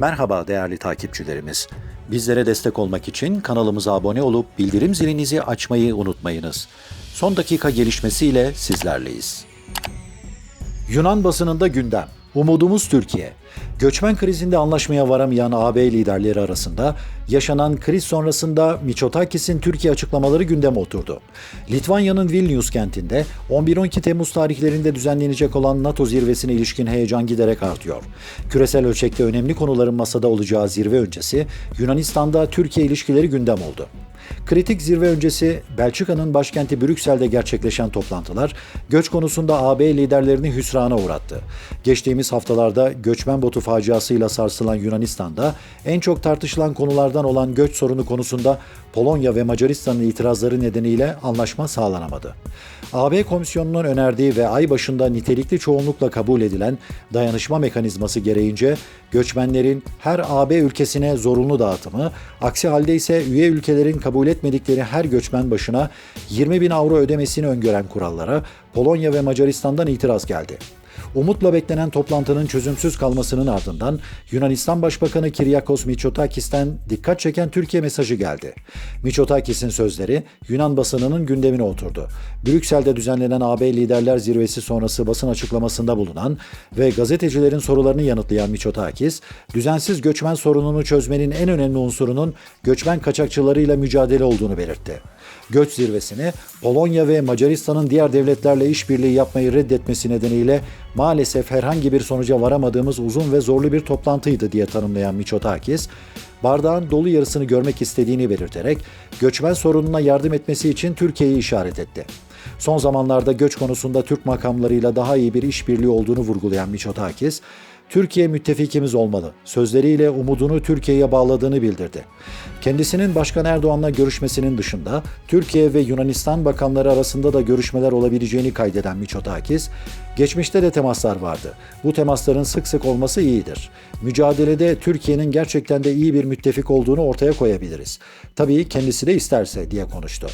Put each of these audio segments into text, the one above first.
Merhaba değerli takipçilerimiz. Bizlere destek olmak için kanalımıza abone olup bildirim zilinizi açmayı unutmayınız. Son dakika gelişmesiyle sizlerleyiz. Yunan basınında gündem. Umudumuz Türkiye. Göçmen krizinde anlaşmaya varamayan AB liderleri arasında yaşanan kriz sonrasında Miçotakis'in Türkiye açıklamaları gündeme oturdu. Litvanya'nın Vilnius kentinde 11-12 Temmuz tarihlerinde düzenlenecek olan NATO zirvesine ilişkin heyecan giderek artıyor. Küresel ölçekte önemli konuların masada olacağı zirve öncesi Yunanistan'da Türkiye ilişkileri gündem oldu. Kritik zirve öncesi Belçika'nın başkenti Brüksel'de gerçekleşen toplantılar göç konusunda AB liderlerini hüsrana uğrattı. Geçtiğimiz haftalarda göçmen botu faciasıyla sarsılan Yunanistan'da en çok tartışılan konulardan olan göç sorunu konusunda Polonya ve Macaristan'ın itirazları nedeniyle anlaşma sağlanamadı. AB Komisyonu'nun önerdiği ve ay başında nitelikli çoğunlukla kabul edilen dayanışma mekanizması gereğince göçmenlerin her AB ülkesine zorunlu dağıtımı, aksi halde ise üye ülkelerin kabul etmedikleri her göçmen başına 20 bin avro ödemesini öngören kurallara Polonya ve Macaristan'dan itiraz geldi. Umutla beklenen toplantının çözümsüz kalmasının ardından Yunanistan Başbakanı Kiryakos Mitsotakis'ten dikkat çeken Türkiye mesajı geldi. Mitsotakis'in sözleri Yunan basınının gündemine oturdu. Brüksel'de düzenlenen AB Liderler Zirvesi sonrası basın açıklamasında bulunan ve gazetecilerin sorularını yanıtlayan Mitsotakis, düzensiz göçmen sorununu çözmenin en önemli unsurunun göçmen kaçakçılarıyla mücadele olduğunu belirtti. Göç zirvesini Polonya ve Macaristan'ın diğer devletlerle işbirliği yapmayı reddetmesi nedeniyle maalesef herhangi bir sonuca varamadığımız uzun ve zorlu bir toplantıydı diye tanımlayan Mitsotakis, bardağın dolu yarısını görmek istediğini belirterek göçmen sorununa yardım etmesi için Türkiye'yi işaret etti. Son zamanlarda göç konusunda Türk makamlarıyla daha iyi bir işbirliği olduğunu vurgulayan Mitsotakis, Türkiye müttefikimiz olmalı. Sözleriyle umudunu Türkiye'ye bağladığını bildirdi. Kendisinin Başkan Erdoğan'la görüşmesinin dışında Türkiye ve Yunanistan bakanları arasında da görüşmeler olabileceğini kaydeden Mitsotakis, geçmişte de temaslar vardı. Bu temasların sık sık olması iyidir. Mücadelede Türkiye'nin gerçekten de iyi bir müttefik olduğunu ortaya koyabiliriz. Tabii kendisi de isterse diye konuştu.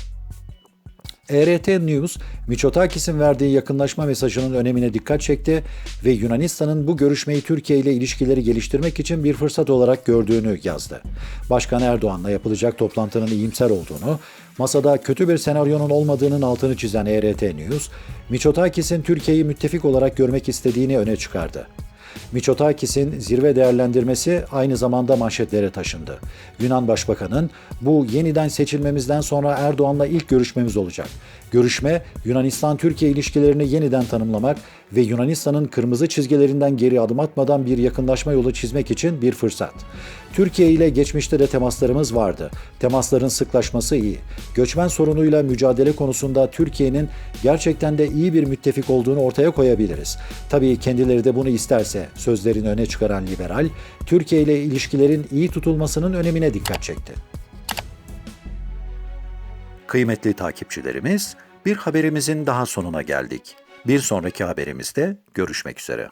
ERT News, Mitsotakis'in verdiği yakınlaşma mesajının önemine dikkat çekti ve Yunanistan'ın bu görüşmeyi Türkiye ile ilişkileri geliştirmek için bir fırsat olarak gördüğünü yazdı. Başkan Erdoğan'la yapılacak toplantının iyimser olduğunu, masada kötü bir senaryonun olmadığının altını çizen ERT News, Mitsotakis'in Türkiye'yi müttefik olarak görmek istediğini öne çıkardı. Mitsotakis'in zirve değerlendirmesi aynı zamanda manşetlere taşındı. Yunan Başbakan'ın bu yeniden seçilmemizden sonra Erdoğan'la ilk görüşmemiz olacak. Görüşme Yunanistan-Türkiye ilişkilerini yeniden tanımlamak ve Yunanistan'ın kırmızı çizgilerinden geri adım atmadan bir yakınlaşma yolu çizmek için bir fırsat. Türkiye ile geçmişte de temaslarımız vardı. Temasların sıklaşması iyi. Göçmen sorunuyla mücadele konusunda Türkiye'nin gerçekten de iyi bir müttefik olduğunu ortaya koyabiliriz. Tabii kendileri de bunu isterse sözlerini öne çıkaran liberal, Türkiye ile ilişkilerin iyi tutulmasının önemine dikkat çekti. Kıymetli takipçilerimiz, bir haberimizin daha sonuna geldik. Bir sonraki haberimizde görüşmek üzere.